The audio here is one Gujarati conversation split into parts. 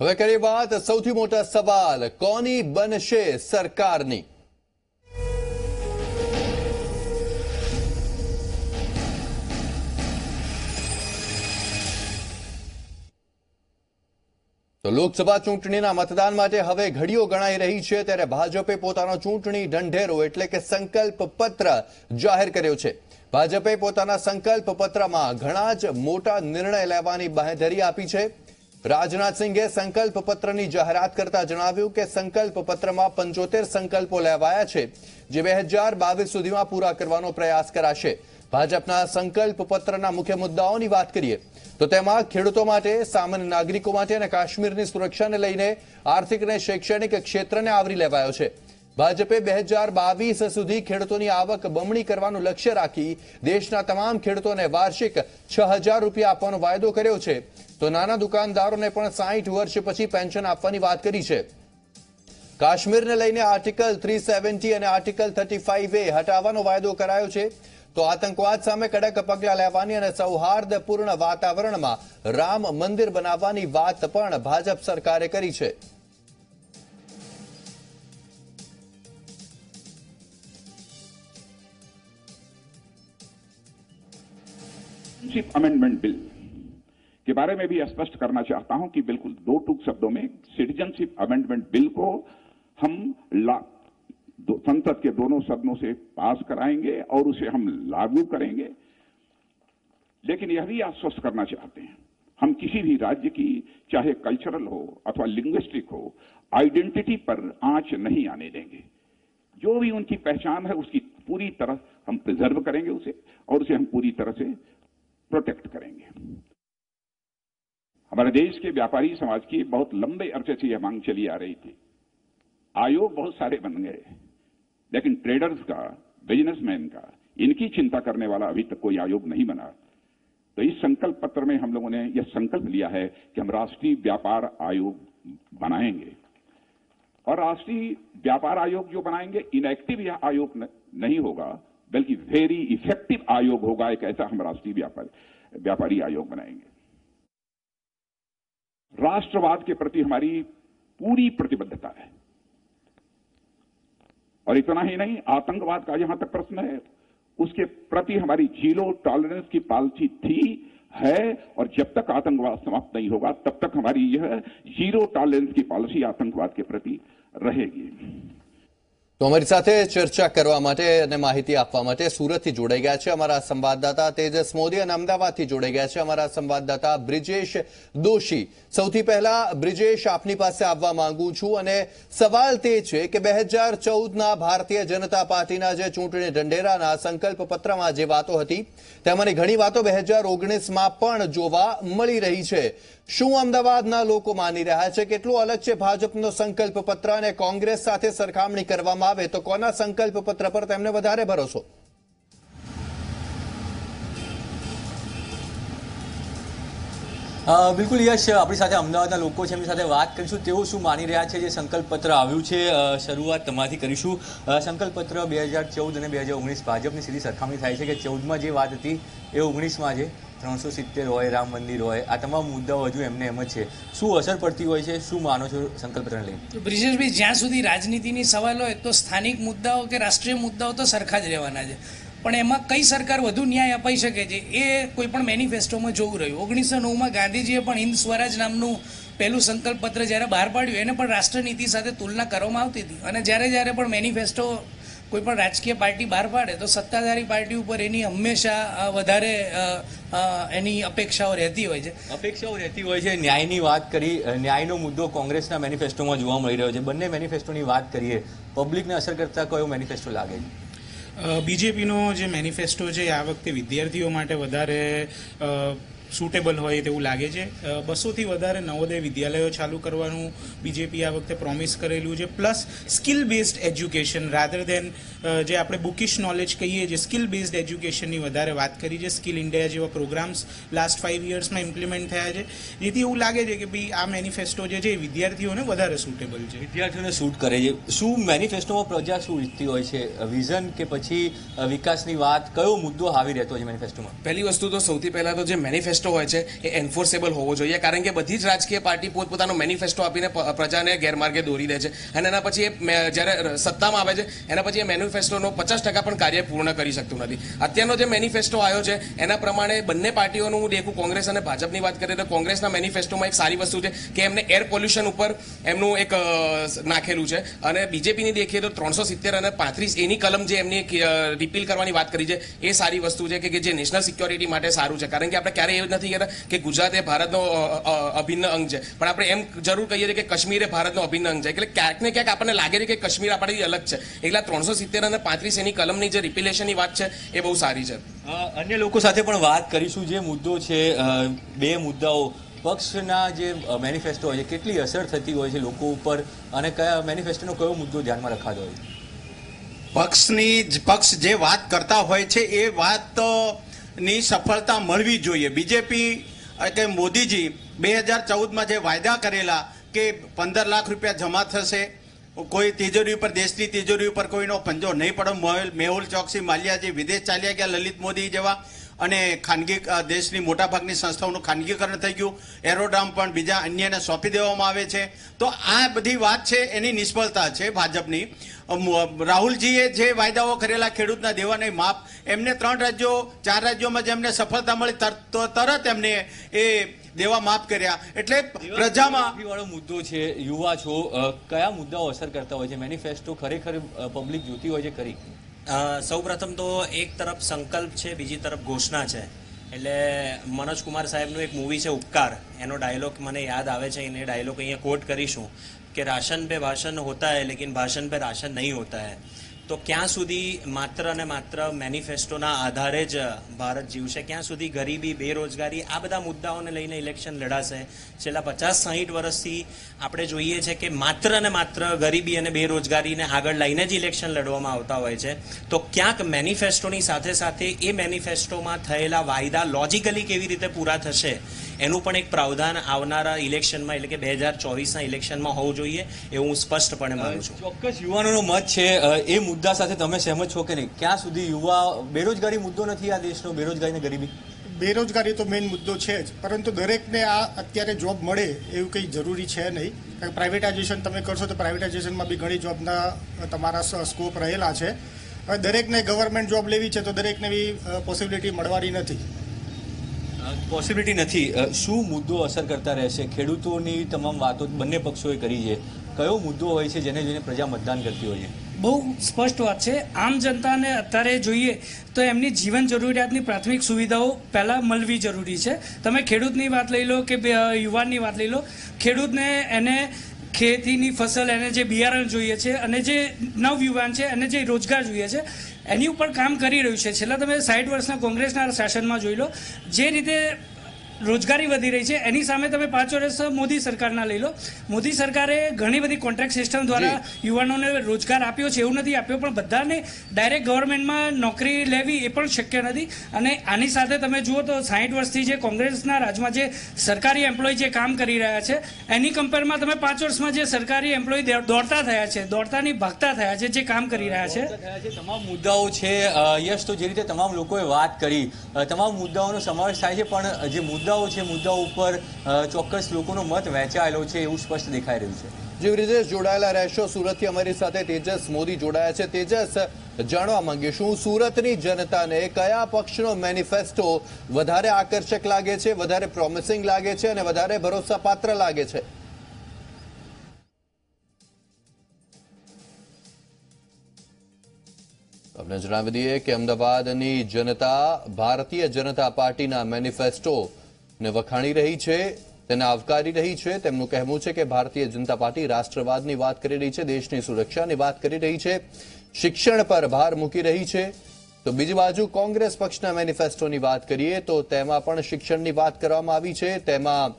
હવે કરીએ વાત સૌથી મોટા સવાલ, કોની બનશે સરકારની? તો લોકસભા ચૂંટણીના મતદાન માટે હવે ઘડીઓ ગણાઈ રહી છે, ત્યારે ભાજપે પોતાનો ચૂંટણી ઢંઢેરો એટલે કે સંકલ્પ પત્ર જાહેર કર્યો છે. ભાજપે પોતાના સંકલ્પ પત્રમાં ઘણા જ મોટા નિર્ણય લેવાની બાંહેધરી આપી છે. રાજનાથસિંહે સંકલ્પ પત્રની જાહેરાત કરતા જણાવ્યું કે સંકલ્પ પત્રમાં પંચોતેર સંકલ્પો લેવાયા છે, જે બે હજાર સુધીમાં પૂરા કરવાનો પ્રયાસ કરાશે. ભાજપના સંકલ્પ પત્રના મુખ્ય મુદ્દાઓની વાત કરીએ, તો તેમાં ખેડૂતો માટે, સામાન્ય નાગરિકો માટે અને કાશ્મીરની સુરક્ષાને લઈને આર્થિક અને શૈક્ષણિક ક્ષેત્રને આવરી લેવાયો છે. ભાજપે બે હજાર બાવીસ સુધી ખેડૂતોની આવક બમણી કરવાનું લક્ષ્ય રાખી દેશના તમામ ખેડૂતોને વાર્ષિક છ હજાર રૂપિયા આપવાનો વાયદો કર્યો છે. તો નાના દુકાનદારોને પણ સાહીઠ વર્ષ પછી પેન્શન આપવાની વાત કરી છે. કાશ્મીરને લઈને આર્ટિકલ થ્રી સેવન્ટી અને આર્ટિકલ થર્ટી ફાઇવ એ હટાવવાનો વાયદો કરાયો છે. તો આતંકવાદ સામે કડક પગલાં લેવાની અને સૌહાર્દપૂર્ણ વાતાવરણમાં રામ મંદિર બનાવવાની વાત પણ ભાજપ સરકારે કરી છે. Amendment Bill. के बारे में भी स्पष्ट करना चाहता हूँ कि बिल्कुल दो टूक शब्दों में सिटीजनशिप अमेंडमेंट बिल को हम ला संसद के दोनों सदनों से पास कराएँगे और उसे हम लागू करेंगे। लेकिन यह भी आश्वस्त करना चाहते हैं। हम किसी भी राज्य की, चाहे कल्चरल हो अथवा लिंग्विस्टिक हो आइडेंटिटी पर आँच नहीं आने देंगे। जो भी उनकी पहचान है, उसकी पूरी तरह हम प्रिजर्व करेंगे उसे और उसे हम पूरी तरह से प्रोटेक्ट करेंगे। हमारे देश के व्यापारी समाज की बहुत लंबे अरसे से यह मांग चली आ रही थी। आयोग बहुत सारे बन गए, लेकिन ट्रेडर्स का बिजनेसमैन का, इनकी चिंता करने वाला अभी तक कोई आयोग नहीं बना। तो इस संकल्प पत्र में हम लोगों ने यह संकल्प लिया है कि हम राष्ट्रीय व्यापार आयोग बनाएँगे। और राष्ट्रीय व्यापार आयोग जो बनाएँगे इनएक्टिव यह आयोग नहीं होगा, बल्कि वेरी इफ़ेक्टिव आयोग होगा, एक ऐसा हम राष्ट्रीय व्यापार, व्यापारी आयोग बनाएँगे। राष्ट्रवाद के प्रति हमारी पूरी प्रतिबद्धता है। और इतना ही नहीं, आतंकवाद का जहाँ तक प्रश्न है। उसके प्रति हमारी ज़ीरो टॉलरेंस की पॉलिसी थी, है, और जब तक आतंकवाद समाप्त नहीं होगा, तब तक हमारी यह ज़ीरो टॉलरेंस की पॉलिसी आतंकवाद के प्रति रहेगी। તો અમારી સાથે ચર્ચા કરવા માટે અને માહિતી આપવા માટે સુરતથી જોડાઈ ગયા છે અમારા સંવાદદાતા તેજસ મોદી અને અમદાવાદથી જોડાઈ ગયા છે અમારા સંવાદદાતા બ્રિજેશ દોશી. સૌથી પહેલા બ્રિજેશ, આપની પાસે આવવા માંગુ છું અને સવાલ તે છે કે બે હજાર ચૌદના ભારતીય જનતા પાર્ટીના જે ચૂંટણી ઢંઢેરાના સંકલ્પ પત્રમાં જે વાતો હતી, તેમાંની ઘણી વાતો બે હજાર ઓગણીસમાં પણ જોવા મળી રહી છે. શું અમદાવાદના લોકો માની રહ્યા છે? કેટલું અલગ છે ભાજપનો સંકલ્પ પત્ર અને કોંગ્રેસ સાથે સરખામણી કરવામાં આવે તો કોના સંકલ્પ પત્ર પર તેમને વધારે ભરોસો? બિલકુલ યશ, આપણી સાથે અમદાવાદના લોકો છે, એમની સાથે વાત કરીશું. તેઓ શું માની રહ્યા છે? જે સંકલ્પ પત્ર આવ્યું છે શરૂઆત તમારાથી કરીશું. સંકલ્પ પત્ર બે હજાર ચૌદ અને બે હજાર ઓગણીસ ભાજપની સીધી સરખામણી થાય છે કે ચૌદમાં જે વાત હતી એ ઓગણીસમાં છે. ત્રણસો સિત્તેર હોય, રામ મંદિર હોય, આ તમામ મુદ્દાઓ હજુ એમને એમ જ છે. શું અસર પડતી હોય છે? શું માનો છો સંકલ્પ લઈને? બ્રિજેશભાઈ, જ્યાં સુધી રાજનીતિની સવાલ હોય, તો સ્થાનિક મુદ્દાઓ કે રાષ્ટ્રીય મુદ્દાઓ તો સરખા જ રહેવાના છે. પણ એમાં કઈ સરકાર વધુ ન્યાય અપાઈ શકે છે, એ કોઈ પણ મેનિફેસ્ટોમાં જોવું રહ્યું. ઓગણીસો નવમાં ગાંધીજીએ પણ હિન્દ સ્વરાજ નામનું પહેલું સંકલ્પ પત્ર જ્યારે બહાર પાડ્યું, એને પણ રાષ્ટ્રનીતિ સાથે તુલના કરવામાં આવતી હતી. અને જ્યારે જ્યારે પણ મેનિફેસ્ટો કોઈ પણ રાજકીય પાર્ટી બહાર પાડે તો સત્તાધારી પાર્ટી ઉપર એની હંમેશા વધારે એની અપેક્ષાઓ રહેતી હોય છે. અપેક્ષાઓ રહેતી હોય છે. ન્યાયની વાત કરી ન્યાયનો મુદ્દો કોંગ્રેસના મેનિફેસ્ટોમાં જોવા મળી રહ્યો છે. બંને મેનિફેસ્ટોની વાત કરીએ પબ્લિકને અસર કરતા કયો મેનિફેસ્ટો લાગે છે? બીજેપીનો જે મેનિફેસ્ટો છે આ વખતે વિદ્યાર્થીઓ માટે વધારે સુટેબલ હોય તેવું લાગે છે. બસોથી વધારે નવોદય વિદ્યાલયો ચાલુ કરવાનું બીજેપી આ વખતે પ્રોમિસ કરેલું છે. Plus skill based education rather than જે આપણે બુકિશ નોલેજ કહીએ છીએ સ્કિલ બેઝડ એજ્યુકેશનની વધારે વાત કરી છે. સ્કિલ ઇન્ડિયા જેવા પ્રોગ્રામ્સ લાસ્ટ ફાઇવ યર્સમાં ઇમ્પ્લિમેન્ટ થયા છે. જેથી એવું લાગે છે કે ભાઈ આ મેનિફેસ્ટો જે છે એ વિદ્યાર્થીઓને વધારે સુટેબલ છે. વિદ્યાર્થીઓને શૂટ કરે છે. શું મેનિફેસ્ટોમાં પ્રજા શું ઈચ્છતી હોય છે? વિઝન કે પછી વિકાસની વાત કયો મુદ્દો આવી રહેતો છે મેનિફેસ્ટોમાં પહેલી વસ્તુ તો સૌથી પહેલાં તો જે મેનિફેસ્ટો મેનિફેસ્ટો હોય છે, એ એન્ફોર્સેબલ હોવો જોઈએ. કારણ કે બધી જ રાજકીય પાર્ટી પોતપોતાનો મેનિફેસ્ટો આપીને પ્રજાને ગેરમાર્ગે દોરી દે છે. અને એના પછી એ જ્યારે સત્તામાં આવે છે, એના પછી એ મેનિફેસ્ટોનો પચાસ ટકા પણ કાર્ય પૂર્ણ કરી શકતું નથી. અત્યારનો જે મેનિફેસ્ટો આવ્યો છે, એના પ્રમાણે બંને પાર્ટીઓનું હું દેખું, કોંગ્રેસ અને ભાજપની વાત કરીએ તો કોંગ્રેસના મેનિફેસ્ટોમાં એક સારી વસ્તુ છે કે એમને એર પોલ્યુશન ઉપર એમનું એક નાખેલું છે. અને બીજેપીની દેખીએ તો ત્રણસો સિત્તેર અને પાંત્રીસ એની કલમ જે એમની રિપીલ કરવાની વાત કરી છે, એ સારી વસ્તુ છે કે જે નેશનલ સિક્યોરિટી માટે સારું છે. કારણ કે આપણે ક્યારેય નથી કહેતા કે ગુજરાત એ ભારતનો અભિન્ન અંગ છે. પણ આપણે એમ જરૂર કહીએ છીએ કે કાશ્મીર એ ભારતનો અભિન્ન અંગ છે. એટલે ક્યાંક ને ક્યાંક આપણને લાગે છે કે કાશ્મીર આપણાથી અલગ છે. એટલે ત્રણસો સિત્તેર અને પાંત્રીસ એની કલમની જે રિપિલેશનની વાત છે એ બહુ સારી છે. અન્ય લોકો સાથે પણ વાત કરીશું. જે મુદ્દો છે બે મુદ્દાઓ. પક્ષના જે મેનિફેસ્ટો હોય છે કેટલી અસર થતી હોય છે લોકો ઉપર અને કયા મેનિફેસ્ટોનો કયો મુદ્દો ધ્યાનમાં રખાતો હોય? પક્ષની જ- પક્ષ જે વાત કરતા હોય છે એ વાત ની સફળતા મળવી જોઈએ. બીજેપી કે મોદીજી બે હજાર ચૌદમાં જે વાયદા કરેલા કે પંદર લાખ રૂપિયા જમા થશે, કોઈ તિજોરી ઉપર, દેશની તિજોરી ઉપર કોઈનો પંજો નહીં પડે. મેહુલ- ચોકસી, માલ્યાજી, વિદેશ ચાલ્યા ગયા, લલિત મોદી જેવા અને ખાનગી દેશની મોટાભાગની સંસ્થાઓનું ખાનગીકરણ થઈ ગયું. એરોડ્રામ પણ બીજા અન્યને સોંપી દેવામાં આવે છે. તો આ બધી વાત છે એની નિષ્ફળતા છે ભાજપની. રાહુલજીએ જે વાયદાઓ કરેલા ખેડૂતના દેવાને માપ એમને ત્રણ રાજ્યો ચાર રાજ્યોમાં જેમને સફળતા મળી તર- તરત એમને એ દેવા માફ કર્યા. એટલે પ્રજામાં વાળો મુદ્દો છે યુવા છો કયા મુદ્દાઓ અસર કરતા હોય છે? મેનિફેસ્ટો ખરેખર પબ્લિક જોતી હોય છે ખરી? સૌ પ્રથમ તો એક તરફ સંકલ્પ છે, બીજી તરફ ઘોષણા છે. એટલે મનોજ કુમાર સાહેબનું એક મૂવી છે ઉપકાર. એનો ડાયલોગ મને યાદ આવે છે, એને ડાયલોગ અહીંયા કોટ કરીશું કે રાશન પે ભાષણ હોતા હૈ, લેકિન ભાષણ પે રાશન નહીં હોતા હૈ. તો ક્યાં સુધી માત્ર અને માત્ર મેનિફેસ્ટોના આધારે જ ભારત જીવશે? ક્યાં સુધી ગરીબી, બેરોજગારી, આ બધા મુદ્દાઓને લઈને ઇલેક્શન લડાશે? છેલ્લા પચાસ, સાહીઠ વર્ષથી આપણે જોઈએ છે કે માત્ર અને માત્ર ગરીબી અને બેરોજગારીને આગળ લઈને જ ઇલેક્શન લડવામાં આવતા હોય છે. તો ક્યાંક મેનિફેસ્ટોની સાથે સાથે એ મેનિફેસ્ટોમાં થયેલા વાયદા લોજિકલી કેવી રીતે પૂરા થશે? એનું પણ એક પ્રાવધાન આવનારા ઇલેક્શનમાં એટલે કે બે હજાર ચોવીસના ઇલેક્શનમાં હોવું જોઈએ એવું હું સ્પષ્ટપણે માનું છું. ચોક્કસ યુવાનોનો મત છે. એ મુદ્દા સાથે તમે સહેમત છો કે નહીં? ક્યાં સુધી યુવા બેરોજગારી મુદ્દો નથી આ દેશનો? બેરોજગારી ને ગરીબી? બેરોજગારી તો મેઇન મુદ્દો છે જ પરંતુ દરેકને આ અત્યારે જોબ મળે એવું કંઈ જરૂરી છે નહીં. કારણ કે પ્રાઇવેટાઇઝેશન તમે કરશો તો પ્રાઇવેટાઇઝેશનમાં બી ઘણી જોબના તમારા સ્કોપ રહેલા છે. હવે દરેકને ગવર્મેન્ટ જોબ લેવી છે તો દરેકને એવી પોસિબિલિટી મળવાની નથી. પોસિબિલિટી નથી. શું મુદ્દો અસર કરતા રહેશે? ખેડૂતોની તમામ વાતો બંને પક્ષોએ કરી છે. કયો મુદ્દો હોય છે જેને જોઈને પ્રજા મતદાન કરતી હોય છે? બહુ સ્પષ્ટ વાત છે. આમ જનતાને અત્યારે જોઈએ તો એમની જીવન જરૂરિયાતની પ્રાથમિક સુવિધાઓ પહેલાં મળવી જરૂરી છે. તમે ખેડૂતની વાત લઈ લો કે યુવાનની વાત લઈ લો. ખેડૂતને એને ખેતીની ફસલ, એને જે બિયારણ જોઈએ છે, અને જે નવયુવાન છે, એને જે રોજગાર જોઈએ છે એની ઉપર કામ કરી રહ્યું છે. છેલ્લા તમે સાઠ વર્ષના કોંગ્રેસના શાસનમાં જોઈ લો, જે રીતે રોજગારી વધી રહી છે. એની સામે તમે પાંચ વર્ષ મોદી સરકારના લઈ લો. મોદી સરકારે ઘણી બધી કોન્ટ્રાક્ટ સિસ્ટમ દ્વારા યુવાનોને રોજગાર આપ્યો છે. એવું નથી આપ્યો પણ બધાને ડાયરેક્ટ ગવર્મેન્ટમાં નોકરી લેવી એ પણ શક્ય નથી. અને આની સાથે તમે જુઓ તો સાઠ વર્ષથી જે કોંગ્રેસના રાજમાં જે સરકારી એમ્પ્લોય જે કામ કરી રહ્યા છે એની કમ્પેરમાં તમે પાંચ વર્ષમાં જે સરકારી એમ્પ્લોય દોડતા થયા છે દોડતાની ભાગતા થયા છે જે કામ કરી રહ્યા છે. તમામ મુદ્દાઓ છે. યશ તો જે રીતે તમામ લોકોએ વાત કરી તમામ મુદ્દાઓનો સમાવેશ થાય છે પણ જે મુદ્દાઓ છે, મુદ્દાઓ ઉપર ચોક્કસ લોકોનો મત વહેંચાયેલો છે એવું સ્પષ્ટ દેખાઈ રહ્યું છે. જેવી રીતે જોડાયેલા રહેશો સુરતથી અમારી સાથે તેજસ મોદી જોડાયા છે. તેજસ, જાણવા માંગીશું સુરતની જનતાને કયા પક્ષનો મેનિફેસ્ટો વધારે આકર્ષક લાગે છે, વધારે પ્રોમિસિંગ લાગે છે અને વધારે ભરોસાપાત્ર લાગે છે? તમને જણાવી દઈએ કે અમદાવાદની જનતા, ભારતીય જનતા પાર્ટીના મેનિફેસ્ટો ને વખાણી રહી છે, તેને આવકારી રહી છે, તેમનું કહેવું છે કે ભારતીય જનતા પાર્ટી રાષ્ટ્રવાદની વાત કરી રહી છે, દેશની સુરક્ષાની વાત કરી રહી છે, શિક્ષણ પર ભાર મૂકી રહી છે. તો બીજી બાજુ કોંગ્રેસ પક્ષના મેનિફેસ્ટોની વાત કરીએ તો તેમાં પણ શિક્ષણની વાત કરવામાં આવી છે, તેમાં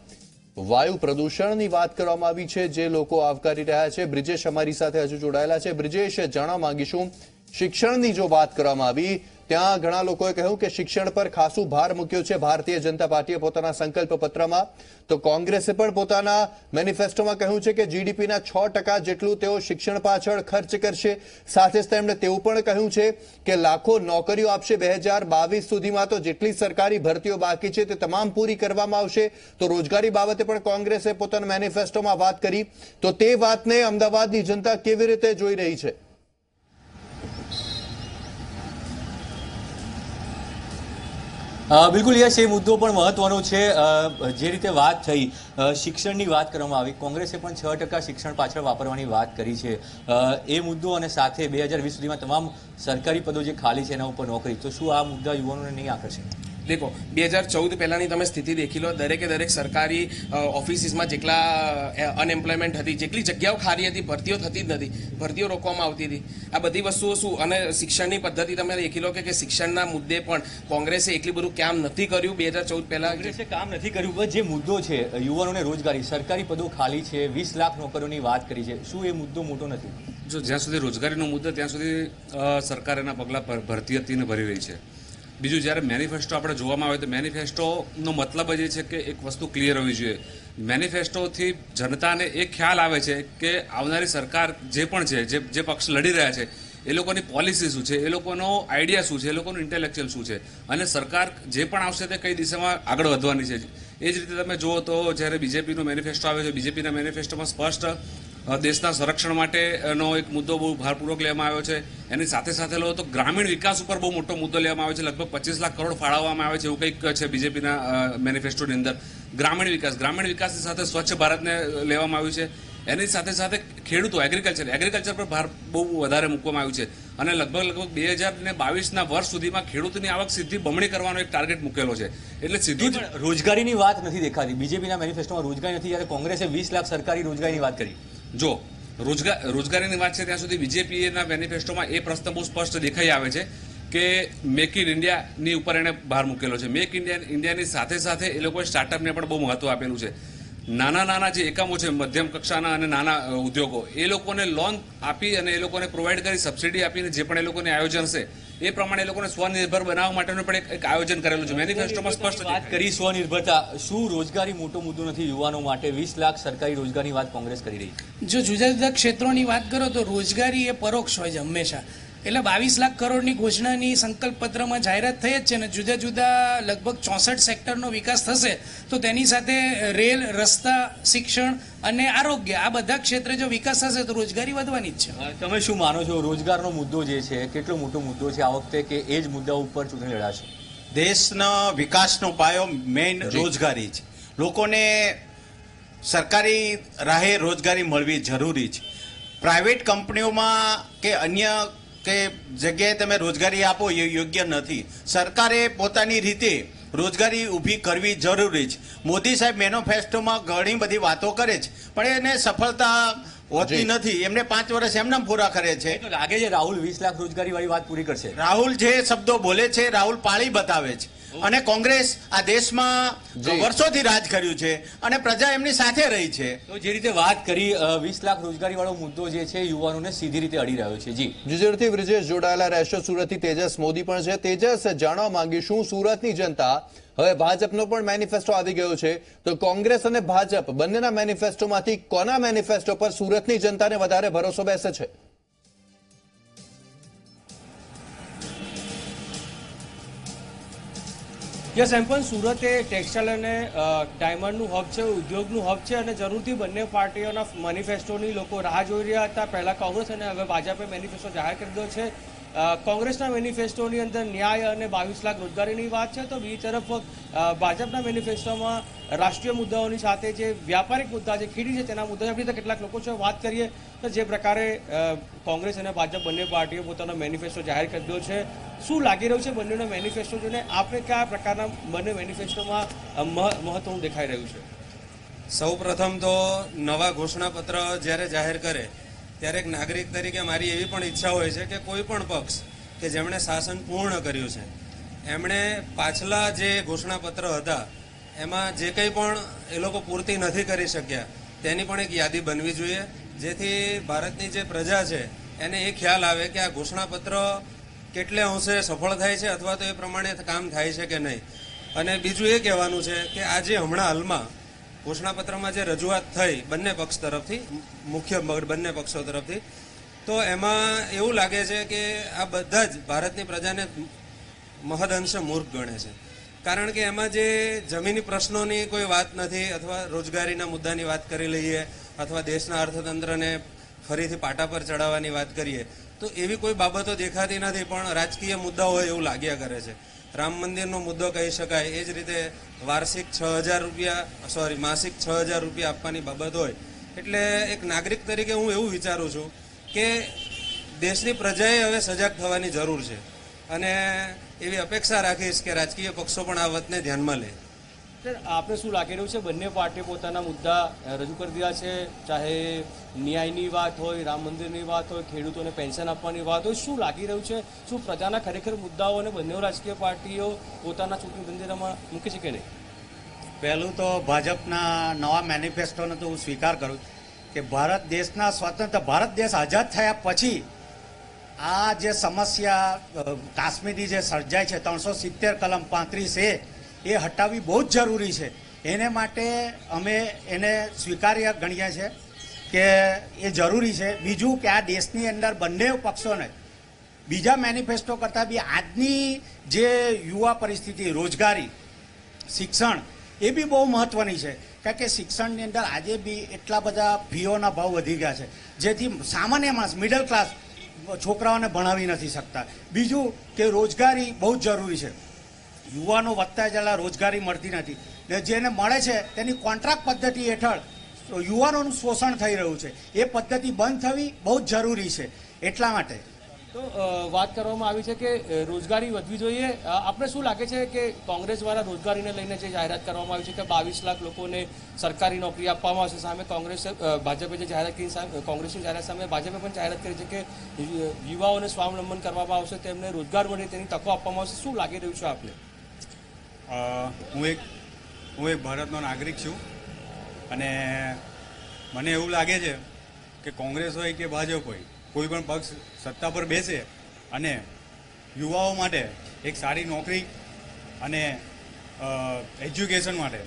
વાયુ પ્રદૂષણની વાત કરવામાં આવી છે, જે લોકો આવકારી રહ્યા છે. બ્રિજેશ અમારી સાથે હજુ જોડાયેલા છે. બ્રિજેશ, જાણવા માંગીશું, શિક્ષણની જો વાત કરવામાં આવી ત્યાં ઘણા લોકોએ કહ્યું કે શિક્ષણ પર ખાસું ભાર મૂક્યો છે. ભારતીય જનતા પાર્ટીએ પોતાના સંકલ્પ પત્રમાં તો કોંગ્રેસે પણ પોતાના મેનિફેસ્ટોમાં કહ્યું છે કે જીડીપીના છ ટકા જેટલું તેઓ શિક્ષણ પાછળ ખર્ચ કરશે. સાથે જ તેમણે તેવું પણ કહ્યું છે કે લાખો નોકરીઓ આપશે બે હજાર બાવીસ સુધીમાં તો જેટલી સરકારી ભરતીઓ બાકી છે તે તમામ પૂરી કરવામાં આવશે. તો રોજગારી બાબતે પણ કોંગ્રેસે પોતાના મેનિફેસ્ટોમાં વાત કરી. તો તે વાતને અમદાવાદની જનતા કેવી રીતે જોઈ રહી છે? બિલકુલ યશ, એ મુદ્દો પણ મહત્વનો છે. જે રીતે વાત થઈ શિક્ષણની વાત કરવામાં આવી, કોંગ્રેસે પણ છ ટકા શિક્ષણ પાછળ વાપરવાની વાત કરી છે. એ મુદ્દો અને સાથે બે હજાર વીસ સુધીમાં તમામ સરકારી પદો જે ખાલી છે એના ઉપર નોકરી, તો શું આ મુદ્દા યુવાનોને નહીં આકર્ષે? દેખો બે હજાર ચૌદ પહેલાંની તમે સ્થિતિ દેખી લો દરેકે દરેક સરકારી ઓફિસીસમાં જેટલા અનએમ્પ્લોયમેન્ટ હતી જેટલી જગ્યાઓ ખાલી હતી ભરતીઓ થતી જ નથી ભરતીઓ રોકવામાં આવતી હતી. આ બધી વસ્તુઓ શું? અને શિક્ષણની પદ્ધતિ તમે દેખી લો કે કે શિક્ષણના મુદ્દે પણ કોંગ્રેસે એટલી બધું કામ નથી કર્યું બે હજાર ચૌદ પહેલાં. કોંગ્રેસે કામ નથી કર્યું જે મુદ્દો છે યુવાનોને રોજગારી. સરકારી પદો ખાલી છે વીસ લાખ નોકરીઓની વાત કરી છે. શું એ મુદ્દો મોટો નથી? જો જ્યાં સુધી રોજગારીનો મુદ્દો ત્યાં સુધી સરકાર એના પગલાં ભરતી ભરતી હતીને ભરી રહી છે. બીજું જ્યારે મેનિફેસ્ટો આપણે જોવામાં આવે તો મેનિફેસ્ટોનો મતલબ જ એ છે કે એક વસ્તુ ક્લિયર હોવી જોઈએ. મેનિફેસ્ટોથી જનતાને એ ખ્યાલ આવે છે કે આવનારી સરકાર જે પણ છે, જે જે પક્ષ લડી રહ્યા છે, એ લોકોની પોલિસી શું છે, એ લોકોનો આઈડિયા શું છે, એ લોકોનું ઇન્ટેલેક્ચ્યુઅલ શું છે? અને સરકાર જે પણ આવશે તે કઈ દિશામાં આગળ વધવાની છે? એ જ રીતે તમે જુઓ તો જ્યારે બીજેપીનો મેનિફેસ્ટો આવે છે બીજેપીના મેનિફેસ્ટોમાં સ્પષ્ટ દેશના સંરક્ષણ માટેનો એક મુદ્દો બહુ ભારપૂર્વક લેવામાં આવ્યો છે. એની સાથે સાથે લો તો ગ્રામીણ વિકાસ ઉપર બહુ મોટો મુદ્દો લેવામાં આવ્યો છે. લગભગ પચીસ લાખ કરોડ ફાળવવામાં આવે છે એવું કંઈક છે બીજેપીના મેનિફેસ્ટોની અંદર. ગ્રામીણ વિકાસ, ગ્રામીણ વિકાસની સાથે સ્વચ્છ ભારતને લેવામાં આવ્યું છે. એની સાથે સાથે ખેડૂતો એગ્રીકલ્ચર એગ્રીકલ્ચર પર ભાર બહુ વધારે મૂકવામાં આવ્યું છે. અને લગભગ લગભગ બે હજાર ને બાવીસના વર્ષ સુધીમાં ખેડૂતની આવક સીધી બમણી કરવાનો એક ટાર્ગેટ મૂકેલો છે. એટલે સીધું જ રોજગારીની વાત નથી દેખાતી. બીજેપીના મેનિફેસ્ટોમાં રોજગારી નથી. જ્યારે કોંગ્રેસે વીસ લાખ સરકારી રોજગારીની વાત કરી. જો, રોજગાર, રોજગારીની વાત છે, ત્યાં સુધી બીજેપીના મેનિફેસ્ટોમાં એ પ્રશ્ન બહુ સ્પષ્ટ દેખાઈ આવે છે કે મેક ઇન ઇન્ડિયાની ઉપર એણે ભાર મૂકેલો છે. મેક ઇન્ડિયા ઇન્ડિયાની સાથે સાથે એ લોકોએ સ્ટાર્ટઅપને પણ બહુ મહત્વ આપેલું છે. નાના નાના જે એકમો છે મધ્યમ કક્ષાના અને નાના ઉદ્યોગો એ લોકોને લોન આપી અને એ લોકોને પ્રોવાઈડ કરી સબસિડી આપીને જે પણ એ લોકોને આયોજન છે એ પ્રમાણે એ લોકોને સ્વનિર્ભર બનાવવા માટેનું પણ એક- આયોજન કરેલું છે. મેનિફેસ્ટોમાં સ્પષ્ટ વાત કરી સ્વનિર્ભરતા શું રોજગારી મોટો મુદ્દો નથી યુવાનો માટે? વીસ લાખ સરકારી રોજગારની વાત કોંગ્રેસ કરી રહી છે. જો જુદા જુદા ક્ષેત્રોની વાત કરો તો રોજગારી એ પરોક્ષ હોય છે હંમેશા. એટલે બાવીસ લાખ કરોડની ઘોષણાની સંકલ્પ પત્રમાં જાહેરાત થઈ જ છે ને જુદા જુદા લગભગ ચોસઠ સેક્ટરનો વિકાસ થશે તો તેની સાથે રેલ રસ્તા શિક્ષણ અને આરોગ્ય આ બધા ક્ષેત્રે જો વિકાસ થશે તો રોજગારી વધવાની જ છે. તમે શું માનો છો? રોજગારનો મુદ્દો જે છે કેટલો મોટો મુદ્દો છે આ વખતે કે એ જ મુદ્દા ઉપર ચૂંટણી લડાશે? દેશના વિકાસનો પાયો મેઇન રોજગારી છે લોકોને સરકારી રાહે રોજગારી મળવી જરૂરી છે પ્રાઇવેટ કંપનીઓમાં કે અન્ય કે જગ્યાએ તમે રોજગારી આપો એ યોગ્ય નથી. સરકારે પોતાની રીતે રોજગારી ઊભી કરવી જરૂરી છે. મોદી સાહેબ મેનોફેસ્ટોમાં ઘણી બધી વાતો કરે છે પણ એને સફળતા હોતી નથી. એમને પાંચ વર્ષ એમને પૂરા કરે છે. લાગે છે રાહુલ વીસ લાખ રોજગારી વાળી વાત પૂરી કરશે. રાહુલ જે શબ્દો બોલે છે રાહુલ પાળી બતાવે છે. અને કોંગ્રેસ આ દેશમાં વર્ષોથી રાજ કર્યું છે અને પ્રજા એમની સાથે રહી છે. તો જે રીતે વાત કરી વીસ લાખ રોજગારી વાળો મુદ્દો જે છે યુવાનોને સીધી રીતે અડી રહ્યો છે. જી. જીજરથી બ્રિજેશ જોડાયેલા રહેશે સુરતથી તેજસ મોદી પણ છે. તેજસ જાણવા માંગીશું સુરતની જનતા હવે ભાજપનો પણ મેનિફેસ્ટો આવી ગયો છે. તો કોંગ્રેસ અને ભાજપ બંનેના મેનિફેસ્ટોમાંથી કોના મેનિફેસ્ટો પર સુરતની જનતાને વધારે ભરોસો બેસે છે? યસ, એમ પણ સુરત એ ટેક્સટાઇલ અને ડાયમંડનું હબ છે, ઉદ્યોગનું હબ છે અને જરૂરથી બંને પાર્ટીઓના મેનિફેસ્ટોની લોકો રાહ જોઈ રહ્યા હતા. પહેલાં કોંગ્રેસ અને હવે ભાજપે મેનિફેસ્ટો જાહેર કરી દીધો છે. કોંગ્રેસના મેનિફેસ્ટોની અંદર ન્યાય અને બાવીસ લાખ રોજગારીની વાત છે. તો બીજી તરફ ભાજપના મેનિફેસ્ટોમાં રાષ્ટ્રીય મુદ્દાઓની સાથે જે વ્યાપારિક મુદ્દા છે ખીડી છે તેના મુદ્દા આપણી કેટલાક લોકો છે વાત કરીએ, તો જે પ્રકારે કોંગ્રેસ અને ભાજપ બંને પાર્ટીઓ પોતાનો મેનિફેસ્ટો જાહેર કરી દીધો છે. શું લાગી રહ્યું છે બંનેનો મેનિફેસ્ટો જોઈને? આપણે કયા પ્રકારના બંને મેનિફેસ્ટોમાં મહત્વનું દેખાઈ રહ્યું છે? સૌ પ્રથમ તો નવા ઘોષણાપત્ર જ્યારે જાહેર કરે, ત્યારે એક નાગરિક તરીકે મારી એવી પણ ઈચ્છા હોય છે કે કોઈ પણ પક્ષ કે જેમણે શાસન પૂર્ણ કર્યું છે. એમણે પાછલા જે ઘોષણાપત્ર હતા એમાં જે કંઈ પણ એ લોકો પૂર્તિ નથી કરી શક્યા, તેની પણ એક યાદી બનવી જોઈએ. જેથી ભારતની જે પ્રજા છે, એને એ ખ્યાલ આવે કે આ ઘોષણાપત્ર કેટલે અંશે સફળ થાય છે અથવા તો એ પ્રમાણે કામ થાય છે કે નહીં. અને બીજું એ કહેવાનું છે કે આજે હમણાં હાલમાં ઘોષણાપત્રમાં જે રજૂઆત થઈ બંને પક્ષ તરફથી, મુખ્ય બંને પક્ષો તરફથી, તો એમાં એવું લાગે છે કે આ બધા જ ભારતની પ્રજાને મહદઅંશે મૂર્ખ ગણે છે. કારણ કે એમાં જે જમીની પ્રશ્નોની કોઈ વાત નથી અથવા રોજગારીના મુદ્દાની વાત કરી લઈએ અથવા દેશના અર્થતંત્રને ફરીથી પાટા પર ચડાવવાની વાત કરીએ, તો એવી કોઈ બાબતો દેખાતી નથી, પણ રાજકીય મુદ્દા હોય એવું લાગ્યા કરે છે. રામ મંદિરનો મુદ્દો કહી શકાય, એ જ રીતે વાર્ષિક છ હજાર રૂપિયા, સોરી, માસિક છ હજાર રૂપિયા આપવાની બાબત હોય. એટલે એક નાગરિક તરીકે હું એવું વિચારું છું કે દેશની પ્રજાએ હવે સજાગ થવાની જરૂર છે. અને એવી અપેક્ષા રાખીશ કે રાજકીય પક્ષો પણ આ વાતને ધ્યાનમાં લે. સર આપને શું લાગી રહ્યું છે? બંને પાર્ટીએ પોતાના મુદ્દા રજૂ કરી દીધા છે. ચાહે ન્યાયની વાત હોય રામ મંદિરની વાત હોય ખેડૂતોને પેન્શન આપવાની વાત હોય શું લાગી રહ્યું છે? શું પ્રજાના ખરેખર મુદ્દાઓ અને બંને રાજકીય પાર્ટીઓ પોતાના ચૂંટણી ધંધેરામાં મૂકે છે કે નહીં? પહેલું તો ભાજપના નવા મેનિફેસ્ટોનો તો હું સ્વીકાર કરું કે ભારત દેશના સ્વતંત્ર ભારત દેશ આઝાદ થયા પછી આ જે સમસ્યા કાશ્મીરી જે સર્જાય છે, ત્રણસો સિત્તેર કલમ પાંત્રીસ એ એ હટાવવી બહુ જ જરૂરી છે. એને માટે અમે એને સ્વીકાર્ય ગણીએ છીએ કે એ જરૂરી છે. બીજું કે આ દેશની અંદર બંને પક્ષોને બીજા મેનિફેસ્ટો કરતાં બી આજની જે યુવા પરિસ્થિતિ, રોજગારી, શિક્ષણ, એ બી બહુ મહત્વની છે. કારણ કે શિક્ષણની અંદર આજે બી એટલા બધા ફીઓના ભાવ વધી ગયા છે. જેથી સામાન્ય માણસ મિડલ ક્લાસ છોકરાઓને ભણાવી નથી શકતા. બીજું કે રોજગારી બહુ જ જરૂરી છે. યુવાનો વધતા જલા રોજગારી મળતી નથી. ને જેને મળે છે તેની કોન્ટ્રાક્ટ પદ્ધતિ હેઠળ યુવાનોનું શોષણ થઈ રહ્યું છે. એ પદ્ધતિ બંધ થવી બહુ જ જરૂરી છે. એટલા માટે તો વાત કરવામાં આવી છે કે રોજગારી વધવી જોઈએ. આપણે શું લાગે છે કે કોંગ્રેસ દ્વારા રોજગારીને લઈને જે જાહેરાત કરવામાં આવી છે કે બાવીસ લાખ લોકોને સરકારી નોકરી આપવામાં આવશે, સામે કોંગ્રેસે ભાજપે જે જાહેરાત કરી કોંગ્રેસની જાહેરાત સામે ભાજપે પણ જાહેરાત કરી છે કે યુવાઓને સ્વાવલંબન કરવામાં આવશે, તેમને રોજગાર મળે તેની તકો આપવામાં આવશે. શું લાગી રહ્યું છે આપને? હું એક હું એક ભારતનો નાગરિક છું અને મને એવું લાગે છે કે કોંગ્રેસ હોય કે ભાજપ હોય, કોઈ પણ પક્ષ સત્તા પર બેસે અને યુવાઓ માટે એક સારી નોકરી અને એજ્યુકેશન માટે.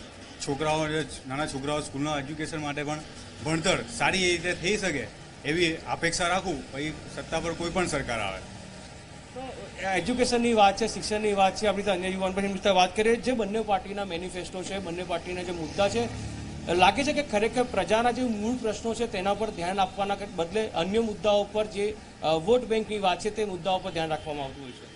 છોકરાઓ, નાના છોકરાઓ સ્કૂલના એજ્યુકેશન માટે પણ ભણતર સારી રીતે થઈ શકે એવી અપેક્ષા રાખું, પછી સત્તા પર કોઈ પણ સરકાર આવે. એજ્યુકેશનની વાત છે શિક્ષણની વાત છે, આપણી અન્ય યુવાન એમની વાત કરીએ. જે બંને પાર્ટીના મેનિફેસ્ટો છે, બંને પાર્ટીના જે મુદ્દા છે લાગે છે કે ખરેખર પ્રજાના જે મૂળ પ્રશ્નો છે તેના પર ધ્યાન આપવાના બદલે અન્ય મુદ્દાઓ પર જે વોટ બેંકની વાત છે તે મુદ્દાઓ પર ધ્યાન રાખવામાં આવતું હોય છે.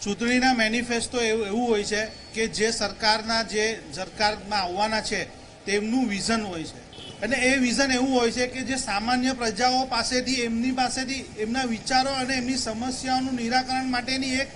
ચૂંટણીના મેનિફેસ્ટો એવું હોય છે કે જે સરકારના જે સરકારમાં આવવાના છે તેમનું વિઝન હોય છે. અને એ વિઝન એવું હોય છે કે જે સામાન્ય પ્રજાઓ પાસેથી, એમની પાસેથી, એમના વિચારો અને એમની સમસ્યાઓનું નિરાકરણ માટેની એક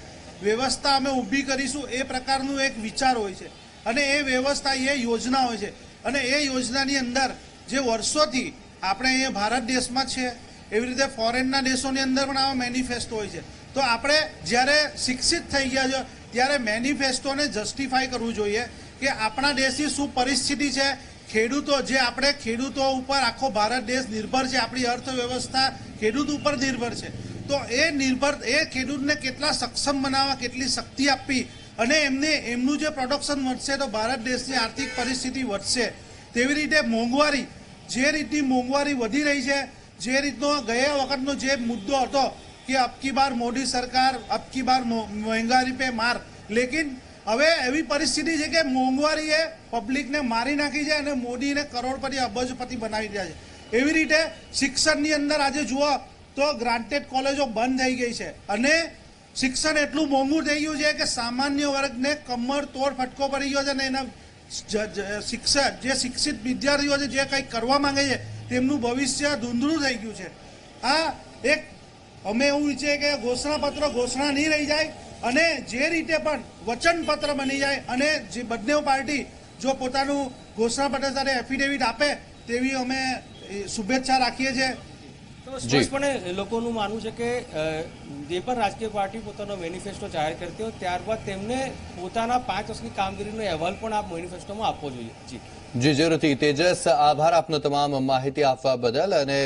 વ્યવસ્થા અમે ઊભી કરીશું એ પ્રકારનું એક વિચાર હોય છે. અને એ વ્યવસ્થા, એ યોજના હોય છે. અને એ યોજનાની અંદર જે વર્ષોથી આપણે અહીંયા ભારત દેશમાં છે, એવી રીતે ફોરેનના દેશોની અંદર પણ આવા મેનિફેસ્ટો હોય છે. તો આપણે જ્યારે શિક્ષિત થઈ ગયા છે, ત્યારે મેનિફેસ્ટોને જસ્ટિફાય કરવું જોઈએ કે આપણા દેશની શું પરિસ્થિતિ છે, ખેડૂતો, જે આપણે ખેડૂતો ઉપર આખો ભારત દેશ નિર્ભર છે, આપણી અર્થવ્યવસ્થા ખેડૂત ઉપર નિર્ભર છે. તો એ નિર્ભર, એ ખેડૂતને કેટલા સક્ષમ બનાવવા, કેટલી શક્તિ આપવી અને એમને, એમનું જે પ્રોડક્શન વધશે તો ભારત દેશની આર્થિક પરિસ્થિતિ વધશે. તેવી રીતે મોંઘવારી, જે રીતની મોંઘવારી વધી રહી છે, જે રીતનો ગયા વખતનો જે મુદ્દો હતો કે અબકી બાર મોદી સરકાર અબકી બાર મોંઘવારી પે માર. લેકિન હવે એવી પરિસ્થિતિ છે કે મોંઘવારીએ પબ્લિકને મારી નાખી છે અને મોદીને કરોડપતિ, અબજપતિ બનાવી દીધા છે. એવી રીતે શિક્ષણની અંદર આજે જુઓ તો ગ્રાન્ટેડ કોલેજો બંધ થઈ ગઈ છે. અને શિક્ષણ એટલું મોંઘું થઈ ગયું છે કે સામાન્ય વર્ગને કમર, તોડ, ફટકો પડી ગયો છે અને એના શિક્ષક, જે શિક્ષિત વિદ્યાર્થીઓ છે, જે કંઈક કરવા માંગે છે, તેમનું ભવિષ્ય ધૂંધળું થઈ ગયું છે. આ એક, અમે એવું ઈચ્છીએ કે ઘોષણાપત્ર ઘોષણા નહીં રહી જાય અને જે રીતે પણ વચનપત્ર બની જાય અને જે બંને પાર્ટી જો પોતાનું ઘોષણાપત્ર સાથે એફિડેવિટ આપે, તેવી અમે શુભેચ્છા રાખીએ છીએ. તો સ્પષ્ટપણે લોકોનું માનવું છે કે જે પણ રાજકીય પાર્ટી પોતાનો મેનિફેસ્ટો જાહેર કરતી હોય ત્યારબાદ તેમને પોતાના પાંચ વર્ષની કામગીરીનો અહેવાલ પણ આ મેનિફેસ્ટોમાં આપવો જોઈએ. જી. જી જરૂરથી. તેજસ આભાર આપનો તમામ માહિતી આપવા બદલ અને